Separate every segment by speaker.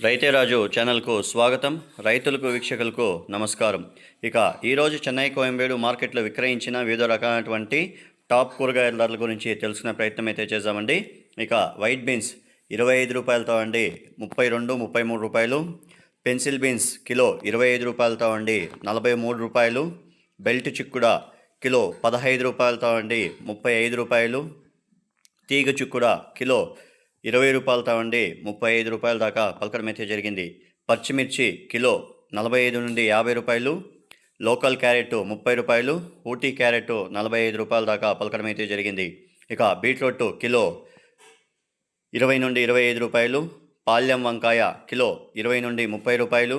Speaker 1: రైతే రాజు ఛానల్కు స్వాగతం. రైతులకు వీక్షకులకు నమస్కారం. ఇక ఈరోజు చెన్నై కోయంబేడు మార్కెట్లో విక్రయించిన వివిధ రకాలైనటువంటి టాప్ కూరగాయల ధరల గురించి తెలుసుకునే ప్రయత్నం అయితే చేద్దామండి. ఇక వైట్ బీన్స్ ఇరవై ఐదు రూపాయలతో అండి ముప్పై రెండు ముప్పై మూడు రూపాయలు. పెన్సిల్ బీన్స్ కిలో ఇరవై ఐదు రూపాయలతో అండి నలభై మూడు రూపాయలు. బెల్ట్ చిక్కుడ కిలో పదహైదు రూపాయలతో అండి ముప్పై ఐదు రూపాయలు. తీగ చిక్కుడ కిలో ఇరవై రూపాయలతో అండి ముప్పై ఐదు రూపాయల దాకా పలకడం అయితే జరిగింది. పచ్చిమిర్చి కిలో నలభై ఐదు నుండి యాభై రూపాయలు లోకల్ క్యారెట్ ముప్పై రూపాయలు ఊటీ క్యారెట్ నలభై ఐదు రూపాయల దాకా పలకడమైతే అయితే జరిగింది. ఇక బీట్రూట్ కిలో ఇరవై నుండి ఇరవై ఐదు రూపాయలు పాల్యం వంకాయ కిలో ఇరవై నుండి ముప్పై రూపాయలు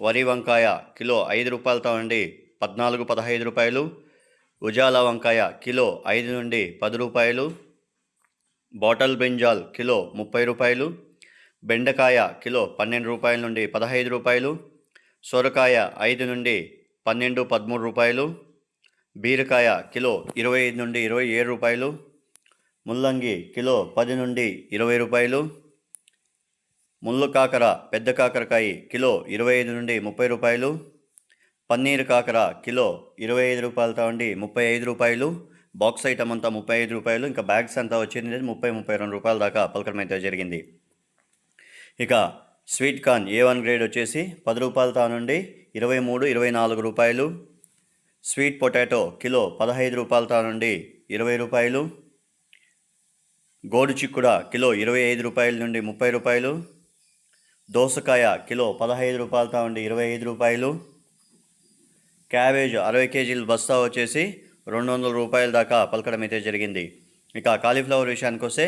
Speaker 1: వరి వంకాయ కిలో ఐదు రూపాయలతో అండి పద్నాలుగు పదహైదు రూపాయలు ఉజాల వంకాయ కిలో ఐదు నుండి పది రూపాయలు బాటల్ బెంజాల్ కిలో ముప్పై రూపాయలు బెండకాయ కిలో పన్నెండు రూపాయల నుండి పదహైదు రూపాయలు సొరకాయ ఐదు నుండి పన్నెండు పదమూడు రూపాయలు బీరకాయ కిలో ఇరవై ఐదు నుండి ఇరవై ఏడు రూపాయలు ముల్లంగి కిలో పది నుండి ఇరవై రూపాయలు ముళ్ళు కాకర పెద్ద కాకరకాయ కిలో ఇరవై ఐదు నుండి ముప్పై రూపాయలు పన్నీర్ కాకర కిలో ఇరవై ఐదు రూపాయలతో ఉండి ముప్పై ఐదు రూపాయలు బాక్స్ ఐటమ్ అంతా ముప్పై ఐదు రూపాయలు ఇంకా బ్యాగ్స్ అంతా వచ్చింది ముప్పై ముప్పై రెండు రూపాయల దాకా పలకడం అయితే జరిగింది. ఇక sweet corn A one grade వచ్చేసి పది రూపాయలతో నుండి ఇరవై మూడు ఇరవై నాలుగు రూపాయలు. స్వీట్ పొటాటో కిలో పదహైదు రూపాయలతో నుండి ఇరవై రూపాయలు. గోడు చిక్కుడ కిలో ఇరవై ఐదు రూపాయల నుండి ముప్పై రూపాయలు. దోసకాయ కిలో పదహైదు రూపాయలతో నుండి ఇరవై ఐదు రూపాయలు. క్యాబేజ్ అరవై కేజీలు బస్తా వచ్చేసి రెండు వందల రూపాయల దాకా పలకడం అయితే జరిగింది. ఇక కాలీఫ్లవర్ విషయానికి వస్తే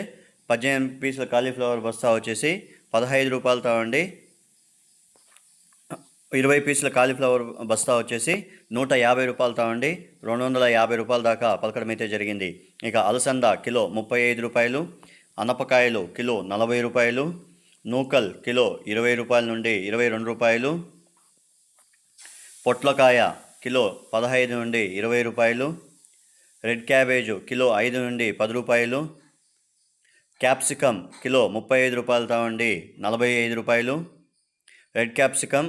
Speaker 1: పద్దెనిమిది పీసుల కాలీఫ్లవర్ బస్తా వచ్చేసి పదహైదు రూపాయలతో అండి ఇరవై పీసుల కాలీఫ్లవర్ బస్తా వచ్చేసి నూట యాభై రూపాయలతో అండి రెండు వందల యాభై రూపాయల దాకా పలకడం అయితే జరిగింది. ఇక అలసంద కిలో ముప్పై ఐదు రూపాయలు అనపకాయలు కిలో నలభై రూపాయలు నూకల్ కిలో ఇరవై రూపాయల నుండి ఇరవై రెండు రూపాయలు పొట్లకాయ కిలో పదహైదు నుండి ఇరవై రూపాయలు రెడ్ క్యాబేజు కిలో ఐదు నుండి పది రూపాయలు క్యాప్సికమ్ కిలో ముప్పై ఐదు రూపాయలతో ఉండి నలభై ఐదు రూపాయలు రెడ్ క్యాప్సికమ్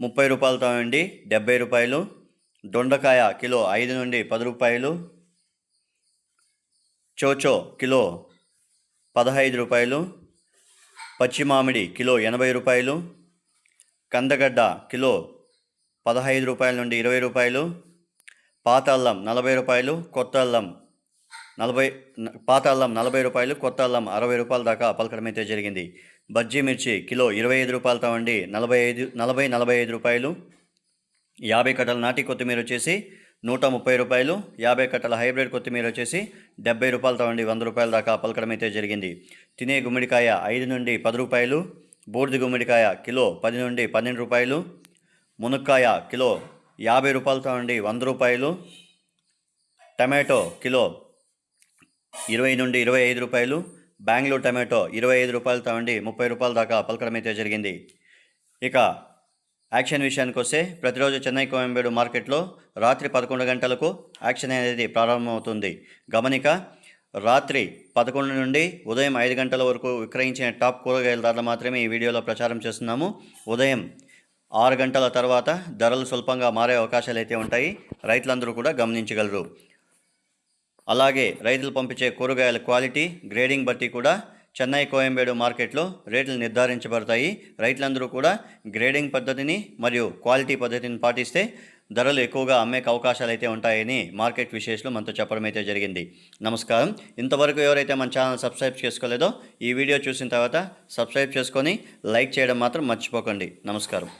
Speaker 1: ముప్పై రూపాయలతో ఉండి డెబ్బై రూపాయలు దొండకాయ కిలో ఐదు నుండి పది రూపాయలు చోచో కిలో పదహైదు రూపాయలు పచ్చి మామిడి కిలో ఎనభై రూపాయలు కందగడ్డ కిలో పదహైదు రూపాయల నుండి ఇరవై రూపాయలు పాత అల్లం నలభై రూపాయలు కొత్త అల్లం నలభై పాత అల్లం నలభై రూపాయలు కొత్త అల్లం అరవై రూపాయల దాకా పలకడం అయితే జరిగింది. బజ్జీ మిర్చి కిలో ఇరవై ఐదు రూపాయలతో అండి నలభై ఐదు నలభై నలభై ఐదు రూపాయలు. యాభై కట్టల నాటి కొత్తిమీర వచ్చేసి నూట ముప్పై రూపాయలు. యాభై కట్టల హైబ్రిడ్ కొత్తిమీర వచ్చేసి డెబ్బై రూపాయలతో అండి వంద రూపాయల దాకా పలకడం అయితే జరిగింది. తినే గుమ్మడికాయ ఐదు నుండి పది రూపాయలు. బూడిద గుమ్మడికాయ కిలో పది నుండి పన్నెండు రూపాయలు. మునక్కాయ కిలో యాభై రూపాయలతో అండి వంద రూపాయలు. టమాటో కిలో ఇరవై నుండి ఇరవై ఐదు రూపాయలు. బెంగళూరు టమాటో ఇరవై ఐదు రూపాయలతో అండి ముప్పై రూపాయల దాకా పలకడం అయితే జరిగింది. ఇక యాక్షన్ విషయానికి వస్తే ప్రతిరోజు చెన్నై కోయంబేడు మార్కెట్లో రాత్రి పదకొండు గంటలకు యాక్షన్ అనేది ప్రారంభమవుతుంది. గమనిక రాత్రి పదకొండు నుండి ఉదయం ఐదు గంటల వరకు విక్రయించిన టాప్ కూరగాయల ధరలు మాత్రమే ఈ వీడియోలో ప్రచారం చేస్తున్నాము. ఉదయం ఆరు గంటల తర్వాత ధరలు స్వల్పంగా మారే అవకాశాలు అయితే ఉంటాయి. రైతులందరూ కూడా గమనించగలరు. అలాగే రైతులు పంపించే కూరగాయల క్వాలిటీ గ్రేడింగ్ బట్టి కూడా చెన్నై కోయంబేడు మార్కెట్లో రేట్లు నిర్ధారించబడతాయి. రైతులందరూ కూడా గ్రేడింగ్ పద్ధతిని మరియు క్వాలిటీ పద్ధతిని పాటిస్తే ధరలు ఎక్కువగా అమ్మే అవకాశాలు అయితే ఉంటాయని మార్కెట్ విశేషాలు మనతో చెప్పడం అయితే జరిగింది. నమస్కారం. ఇంతవరకు ఎవరైతే మన ఛానల్ సబ్స్క్రైబ్ చేసుకోలేదో ఈ వీడియో చూసిన తర్వాత సబ్స్క్రైబ్ చేసుకొని లైక్ చేయడం మాత్రం మర్చిపోకండి. నమస్కారం.